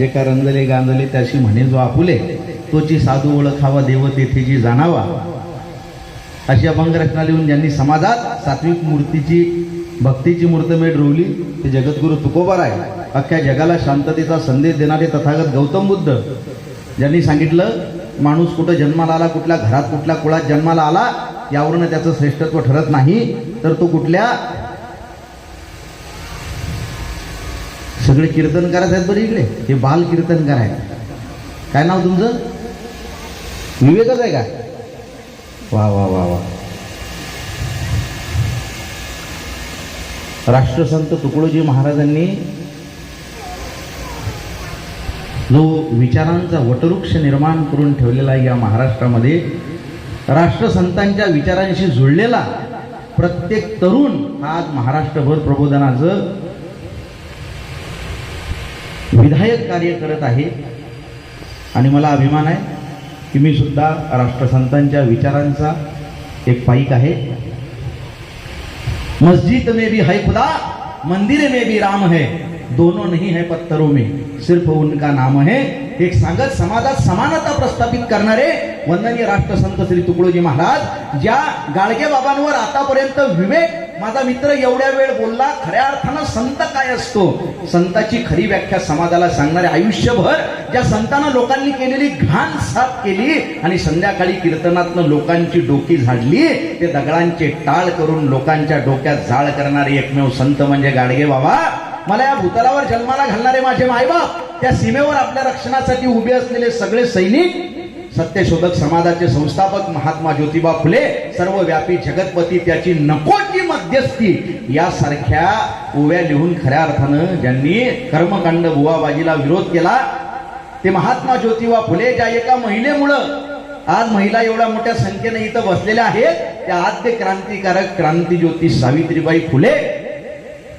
जे का रंगले गांजले त्याशी म्हणे जो आपुले तोची साधू ओळखावा देव तेथेची जाणावा. अशी अभंग रचना लिहून ज्यांनी समाजात सात्विक मूर्तीची भक्तीची मूर्तमेढ रोवली ते जगद्गुरु तुकोबार आहे अख्ख्या जगाला शांततेचा संदेश देणारे तथागत गौतम बुद्ध ज्यांनी सांगितलं माणूस कुठं जन्माला आला कुठल्या घरात कुठल्या कुळात जन्माला आला यावरून त्याचं श्रेष्ठत्व ठरत नाही तर तो कुठल्या सगळे कीर्तनकार आहेत बरे इकडे. हे बाल कीर्तनकार आहेत काय नाव तुमचं? विवेकच आहे का? वा वा वा वा. राष्ट्रसंत तुकडोजी महाराजांनी जो विचारांचा वटवृक्ष निर्माण करून ठेवलेला आहे या महाराष्ट्रामध्ये राष्ट्रसंतांच्या विचारांशी जुळलेला प्रत्येक तरुण हा आज महाराष्ट्रभर प्रबोधनाचं विधायक कार्य करत आहे. आणि मला अभिमान आहे की मी सुद्धा राष्ट्रसंतांच्या विचारांचा एक पाईक आहे. मस्जिद में भी है खुदा मंदिर में भी राम है. दोनों नहीं है पत्थरों में सिर्फ उनका नाम है. एक सांगत समाजात समानता प्रस्थापित करणारे वंदनीय राष्ट्रसंत श्री तुकडोजी महाराज ज्या गाडगे बाबांवर आतापर्यंत विवेक माझा मित्र एवढ्या वेळ बोलला खऱ्या अर्थानं संत काय असतो? संताची खरी व्याख्या समाजाला सांगणारे आयुष्यभर ज्या संतांना लोकांनी केलेली घाण साफ केली आणि संध्याकाळी कीर्तनातनं लोकांची डोकी झाडली ते दगडांचे टाळ करून लोकांच्या डोक्यात जाळ करणारे एकमेव संत म्हणजे गाडगे बाबा. मला या भूतलावर जन्माला घालणारे माझे मायबाप त्या सीमेवर आपल्या रक्षणासाठी उभे असलेले सगळे सैनिक सत्यशोधक समाजाचे संस्थापक महात्मा ज्योतिबा फुले सर्वव्यापी जगतपती त्याची नकोची मध्यस्थी. यासारख्या ओव्या लिहून खऱ्या अर्थानं ज्यांनी कर्मकांड बुवाबाजीला विरोध केला ते महात्मा ज्योतिबा फुले ज्या एका महिलेमुळं आज महिला एवढ्या मोठ्या संख्येने इथं बसलेल्या आहेत त्या आद्य क्रांतिकारक क्रांतीज्योती सावित्रीबाई फुले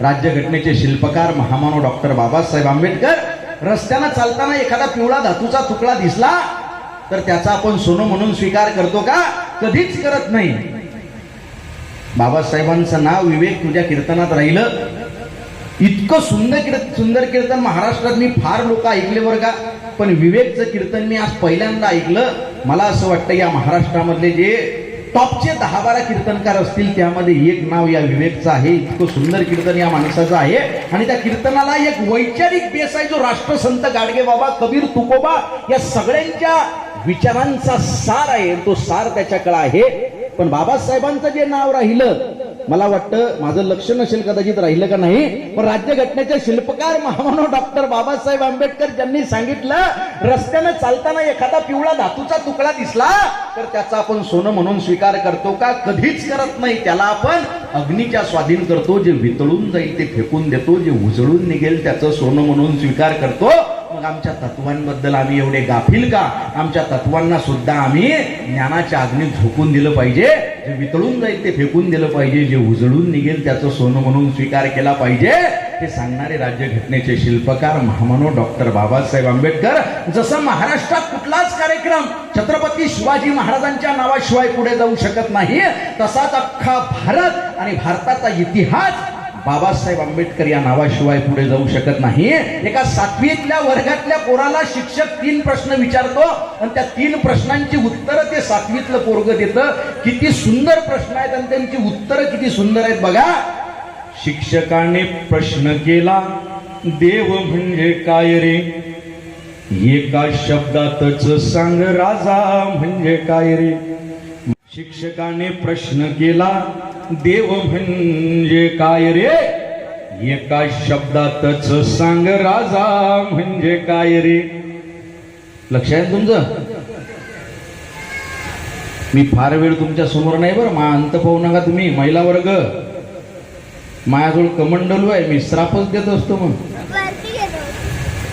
राज्यघटनेचे शिल्पकार महामानव डॉक्टर बाबासाहेब आंबेडकर. रस्त्यानं चालताना एखादा पिवळा धातूचा तुकडा दिसला तर त्याचा आपण सोनं म्हणून स्वीकार करतो का? कधीच करत नाही. बाबासाहेबांचं नाव विवेक तुझ्या कीर्तनात राहिलं. इतकं सुंदर कीर्तन सुंदर कीर्तन महाराष्ट्रात मी फार लोक ऐकले बरं का? पण विवेकचं कीर्तन मी आज पहिल्यांदा ऐकलं. मला असं वाटतं या महाराष्ट्रामधले जे टॉपचे दहा बारा कीर्तनकार असतील त्यामध्ये एक नाव या विवेकचं आहे. इतकं सुंदर कीर्तन या माणसाचं आहे. आणि त्या कीर्तनाला एक वैचारिक बेस आहे जो राष्ट्रसंत गाडगे बाबा कबीर तुकोबा या सगळ्यांच्या विचारांचा सार आहे. तो सार त्याच्याकडे आहे. पण बाबासाहेबांचं जे नाव राहिलं मला वाटतं माझं लक्ष नसेल कदाचित राहिलं का नाही पण राज्यघटनेचे शिल्पकार महामानव डॉक्टर बाबासाहेब आंबेडकर ज्यांनी सांगितलं रस्त्यानं चालताना एखादा पिवळा धातूचा तुकडा दिसला तर त्याचा आपण सोनं म्हणून स्वीकार करतो का? कधीच करत नाही. त्याला आपण अग्नीच्या स्वाधीन करतो जे वितळून जाईल ते फेकून देतो जे उजळून निघेल त्याचं सोनं म्हणून स्वीकार करतो. मग आमच्या तत्वांबद्दल आम्ही एवढे गाफील का? आमच्या तत्वांना सुद्धा आम्ही ज्ञानाच्या अग्नीत झोकून दिलं पाहिजे. जे वितळून जाईल ते फेकून दिलं पाहिजे. जे उजळून निघेल त्याचं सोनं म्हणून स्वीकार केला पाहिजे. हे सांगणारे राज्यघटनेचे शिल्पकार महामानव डॉक्टर बाबासाहेब आंबेडकर जसं महाराष्ट्रात कुठलाच कार्यक्रम छत्रपती शिवाजी महाराजांच्या नावाशिवाय पुढे जाऊ शकत नाही तसाच अख्खा भारत आणि भारताचा इतिहास बाबासाहेब आंबेडकर या नावाशिवाय पुढे जाऊ शकत नाही. एका सातवीतल्या वर्गातल्या पोराला शिक्षक तीन प्रश्न विचारतो आणि त्या तीन प्रश्नांची उत्तरं ते सातवीतलं पोरग देतं. किती सुंदर प्रश्न आहेत आणि त्यांची उत्तरं किती सुंदर आहेत बघा. शिक्षकाने प्रश्न केला देव म्हणजे काय रे? एका शब्दातच सांग राजा म्हणजे काय रे? शिक्षकाने प्रश्न केला देव म्हणजे काय रे? एका शब्दातच सांग राजा म्हणजे काय रे? लक्ष आहे तुमचं? मी फार वेळ तुमच्यासमोर नाही बरं मा अंत पाहू नका तुम्ही महिला वर्ग. माझ्याजवळ कमंडलू आहे मी श्रापच देत असतो मग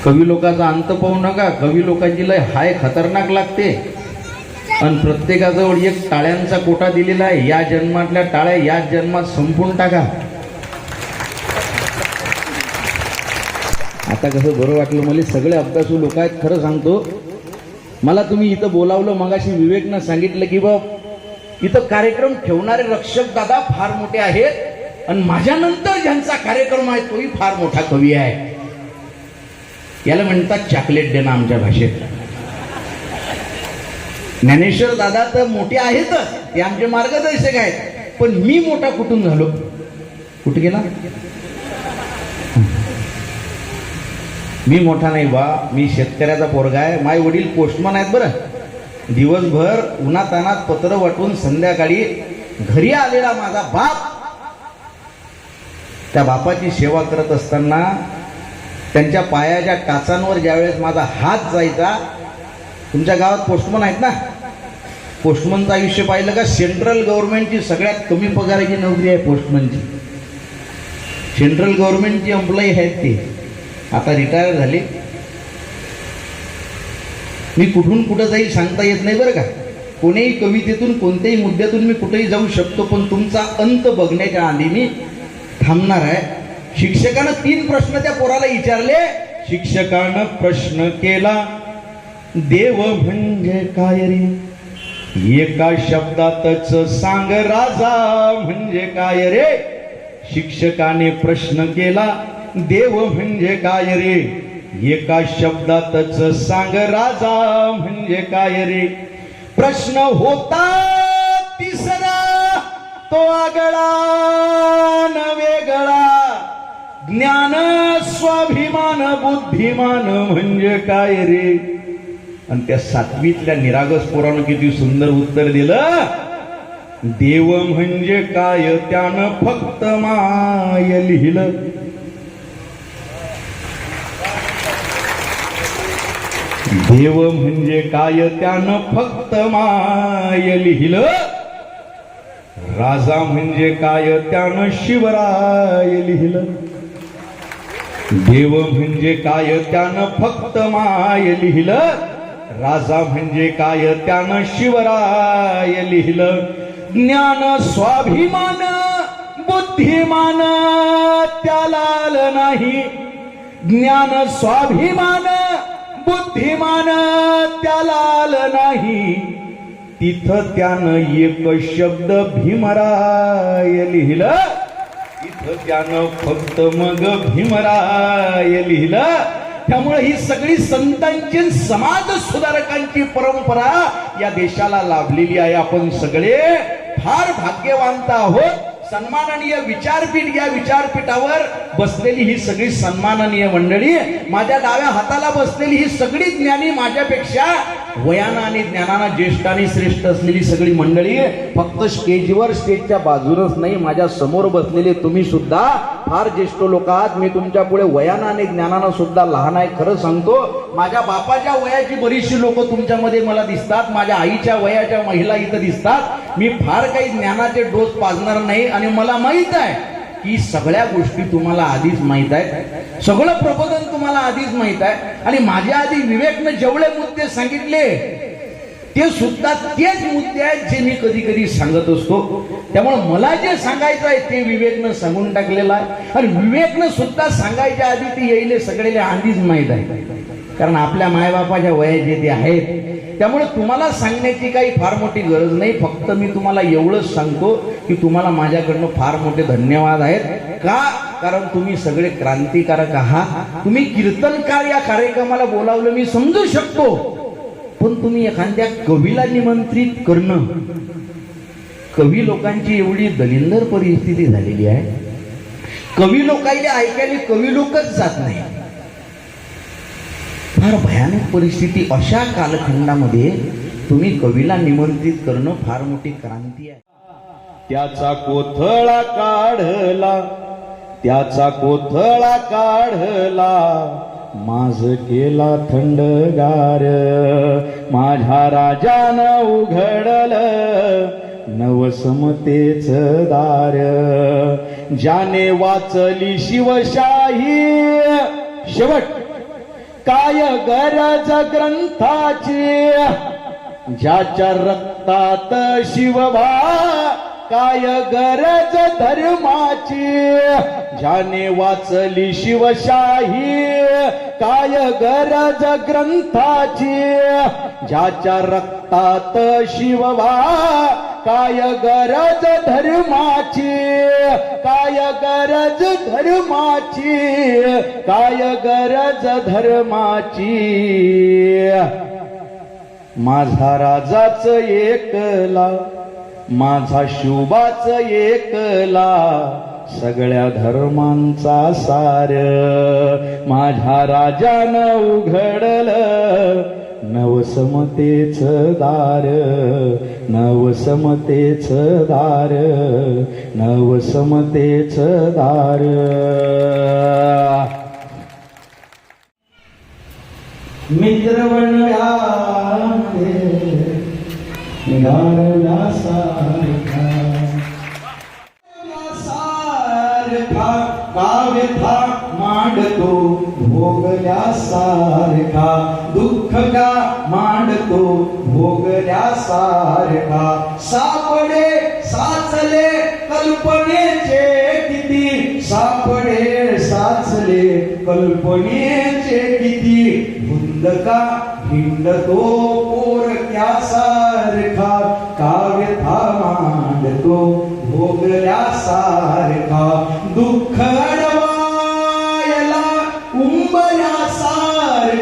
कवी लोकांचा अंत पाहू नका कवी लोकांची लय हाय खतरनाक लागते. आणि प्रत्येकाजवळ एक टाळ्यांचा कोटा दिलेला आहे. या जन्मातल्या टाळ्या या जन्मात संपून टाका. आता कसं बरं वाटलं मला सगळे अभ्यासू लोक आहेत खरं सांगतो. मला तुम्ही इथं बोलावलं मगाशी विवेकनं सांगितलं की बा इथं कार्यक्रम ठेवणारे रक्षक दादा फार मोठे आहेत आणि माझ्यानंतर ज्यांचा कार्यक्रम आहे तोही फार मोठा कवी आहे. याला म्हणतात चॉकलेट देणं आमच्या भाषेत. ज्ञानेश्वर दादा तर मोठे आहेतच ते आमचे मार्गदर्शक आहेत. पण मी मोठा कुठून झालो? कुठे गेला? मी मोठा नाही बा. मी शेतकऱ्याचा पोरगा आहे. माय वडील पोस्टमन आहेत बरं. दिवसभर उन्हातानात पत्र वाटून संध्याकाळी घरी आलेला माझा बाप. त्या बापाची सेवा करत असताना त्यांच्या पायाच्या टाचांवर ज्यावेळेस माझा हात जायचा तुमच्या गावात पोस्टमन आहेत ना? पोस्टमनचं आयुष्य पाहिलं का सेंट्रल गव्हर्नमेंटची सगळ्यात कमी पगाराची नोकरी आहे पोस्टमनची सेंट्रल गव्हर्नमेंटची एम्प्लॉई आहेत ते. आता रिटायर झाले. मी कुठून कुठं जाईल सांगता येत नाही बरं का. कोणीही कवितेतून कोणत्याही मुद्द्यातून मी कुठेही जाऊ शकतो पण तुमचा अंत बघण्याच्या आधी मी थांबणार आहे. शिक्षकानं तीन प्रश्न त्या पोराला विचारले. शिक्षकानं प्रश्न केला. देव म्हणजे काय रे? एका शब्दातच सांग राजा म्हणजे काय रे? शिक्षकाने प्रश्न केला देव म्हणजे काय रे? एका शब्दातच सांग राजा म्हणजे काय रे? प्रश्न होता तिसरा तो आगळा न वेगळा. ज्ञान स्वाभिमान बुद्धिमान म्हणजे काय रे? आणि त्या सातवीतल्या निरागस पोरानं किती सुंदर उत्तर दिलं? देव म्हणजे काय? त्यानं फक्त माय लिहिलं. देव म्हणजे काय? त्यानं फक्त माय लिहिलं. राजा म्हणजे काय? त्यानं शिवराय लिहिलं. देव म्हणजे काय? त्यानं फक्त माय लिहिलं. राजा म्हणजे काय? त्यानं शिवराय लिहिलं. ज्ञान स्वाभिमान बुद्धिमान त्याला आलं नाही. ज्ञान स्वाभिमान बुद्धिमान त्याला आलं नाही. तिथं त्यानं एक शब्द भीमराय लिहिलं. तिथं त्यानं फक्त मग भीमराय लिहिलं. त्यामुळे ही सगळी संतांची समाज सुधारकांची परंपरा या देशाला लाभलेली आहे. आपण सगळे फार भाग्यवानता आहोत. सन्माननीय विचारपीठ या विचारपीठावर बसलेली ही सगळी सन्माननीय मंडळी माझ्या डाव्या हाताला बसलेली ही सगळी ज्ञानी माझ्यापेक्षा वयानं आणि ज्ञानानं ज्येष्ठ आणि श्रेष्ठ असलेली सगळी मंडळी फक्त स्टेजवर स्टेजच्या बाजूनच नाही माझ्यासमोर बसलेले तुम्ही सुद्धा फार ज्येष्ठ लोक आहात. मी तुमच्यापुढे वयानं आणि ज्ञानानं सुद्धा लहान आहे खरं सांगतो. माझ्या बापाच्या वयाची बरीचशी लोक तुमच्यामध्ये मला दिसतात. माझ्या आईच्या वयाच्या महिला इथं दिसतात. मी फार काही ज्ञानाचे डोस पाजणार नाही आणि मला माहीत आहे की सगळ्या गोष्टी तुम्हाला आधीच माहीत आहेत. सगळं प्रबोधन तुम्हाला आधीच माहीत आहे. आणि माझ्या आधी विवेकनं जेवढे मुद्दे सांगितले ते सुद्धा तेच मुद्दे आहेत जे मी कधी कधी सांगत असतो. त्यामुळे मला जे सांगायचं आहे ते विवेकनं सांगून टाकलेलं आहे. आणि विवेकनं सुद्धा सांगायच्या आधी ते येईल सगळेले आधीच माहीत आहे. कारण आपल्या मायबापाच्या वयाचे ते आहेत त्यामुळे तुम्हाला सांगण्याची काही फार मोठी गरज नाही. फक्त मी तुम्हाला एवढंच सांगतो की तुम्हाला माझ्याकडनं फार मोठे धन्यवाद आहेत. का? कारण तुम्ही सगळे क्रांतिकारक आहात. तुम्ही कीर्तनकार या कार्यक्रमाला बोलावलं मी समजू शकतो. पण तुम्ही एखाद्या कवीला निमंत्रित करणं. कवी लोकांची एवढी दलिंदर परिस्थिती झालेली आहे. कवी लोकांना ऐकायला कवी लोकच जात नाही. फार भयानक परिस्थिती अशा कालखंडामध्ये तुम्ही कवीला निमंत्रित करणं फार मोठी क्रांती आहे. त्याचा कोथळा काढला. त्याचा कोथळा काढला. माझ केला थंडगार. माझ्या राजानं उघडल नवसमतेच दार. ज्याने वाचली शिवशाही शेवट काय गरज ग्रंथाची? ज्याच्या रक्तात शिवभा काय गरज धर्माची? ज्याने वाचली शिवशाही काय गरज ग्रंथाची? ज्याच्या रक्तात शिवभा काय गरज धर्माची? काय गरज धर्माची? काय गरज धर्माची? माझा राजाच एकला माझा शुभाच एकला सगळ्या धर्मांचा सार. माझ्या राजानं उघडल नवसमतेच दार. नवसमतेच दार. नवसमतेच दार. मित्र बनव्यामध्ये सारखा मांडतो भोगल्यासारखा दुःख का मांडतो भोगल्यासारखा. सापडे साचले कल्पनेचे किती. सापडे साचले कल्पनेचे किती. भुंदका हिंडतो पोरक्यासारखा काव्य था मांडतो भोगल्यासारखा. दुःख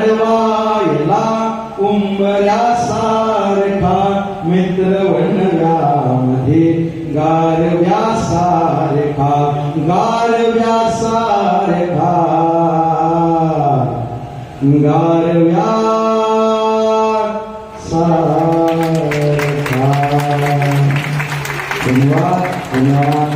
घडवायला अडवायला उंबऱ्यासारखा मित्र वनरामध्ये गारव्यासारखा गारव्यासारखा गारव्या सारखा धन्यवाद धन्यवाद